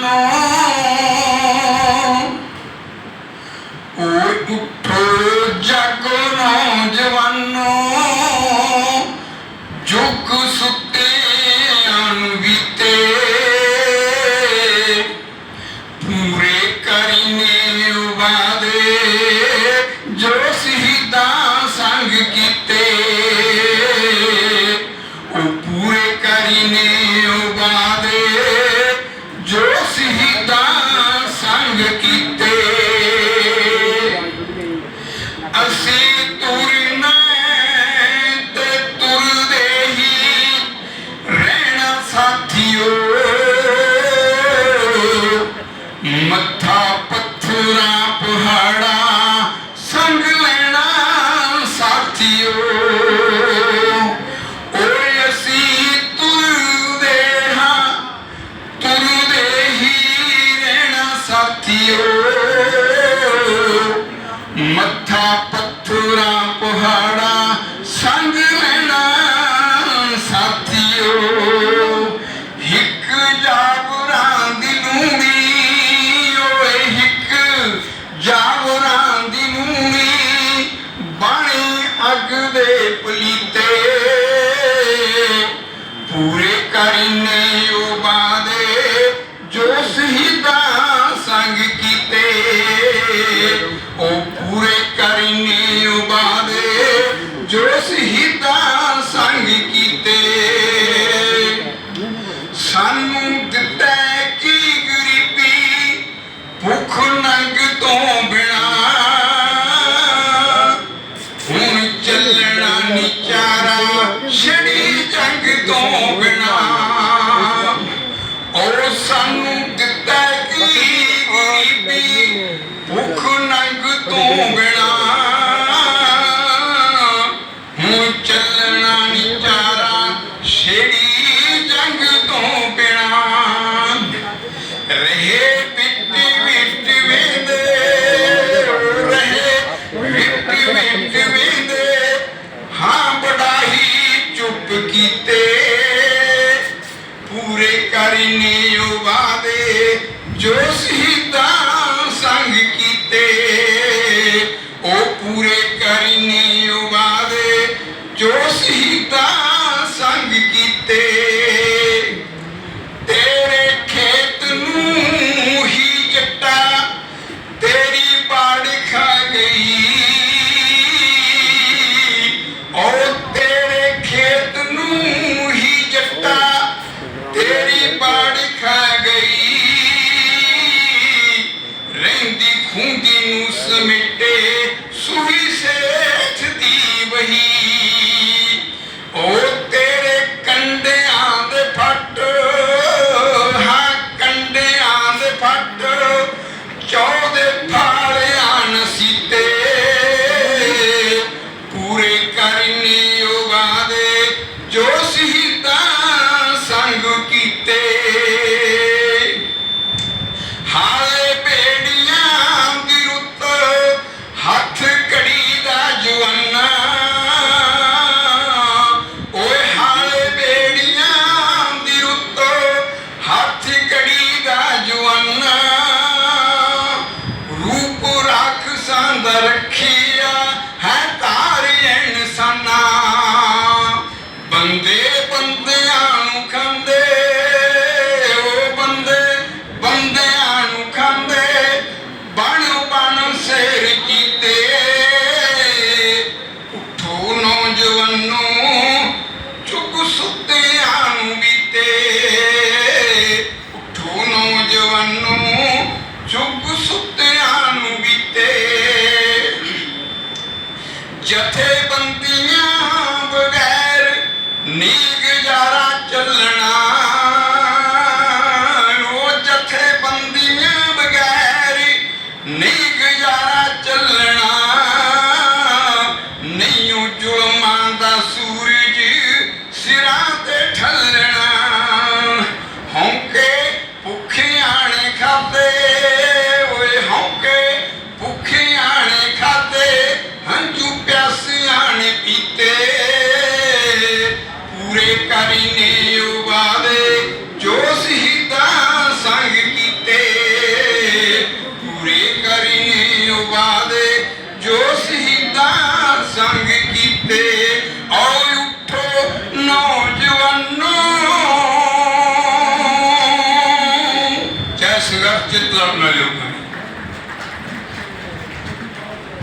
my JIO ਮੱਥਾ ਪੱਥੂਰਾ ਪਹਾੜਾ ਵਿਚਾਰਾ ਛੜੀ ਜੰਗ ਤੋਂ ਬਿਨਾ ਔਰ ਸਾਨੂੰ ਕੀਤੇ ਪੂਰੇ ਕਰਨੇ ਉਬਾਦੇ ਜੋ ਸੀ ਜਥੇਬੰਦੀਆਂ ਬਗੈਰ ਨੀ ਗੁਜ਼ਾਰਾ ਚੱਲਣ నక్షత్రాలు